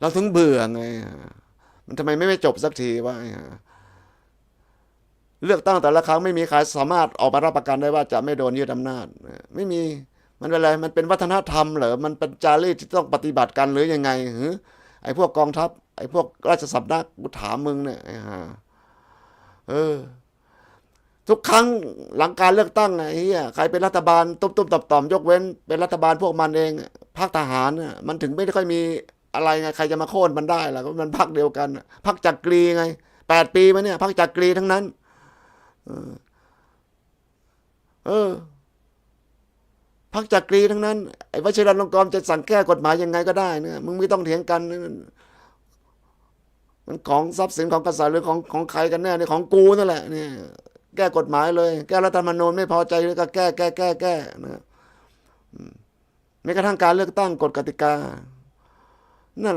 เราถึงเบื่อไงมันทำไมไม่ไม่จบสักทีวะเลือกตั้งแต่ละครั้งไม่มีใครสามารถออกมารับประกันได้ว่าจะไม่โดนยึดอำนาจ ไม่มีมันเป็นอะไรมันเป็นวัฒนธรรมเหรอมันเป็นจารีตที่ต้องปฏิบัติกันหรือยังไงหือไอ้พวกกองทัพ ไอ้พวกราชสำนักกูถามมึงเนี่ยไอ้ห่าเออ ทุกครั้งหลังการเลือกตั้งไอ้เหี้ยใครเป็นรัฐบาลตุ้มตุ้มต่อมต่อมยกเว้น เป็นรัฐบาลพวกมันเองภาคทหารมันถึงไม่ค่อยมี อะไรไงใครจะมาโค่นมันได้ล่ะก็มันพรรคเดียวกันพรรคจักรีไงแปดปีมาเนี่ยพรรคจักรีทั้งนั้น เออ เออพรรคจักรีทั้งนั้นไอ้วชิรลงกรจะสั่งแก้กฎหมายยังไงก็ได้เนี่ยมึงไม่ต้องเถียงกันมันของทรัพย์สินของกษัตริย์หรือของของใครกันแน่เนี่ยของกูนั่นแหละเนี่ยแก้กฎหมายเลย แก้รัฐธรรมนูญไม่พอใจก็แก้แก้แก้แก้นะอืมแม้กระทั่งการเลือกตั้งกฎกติกา นั่นแหละ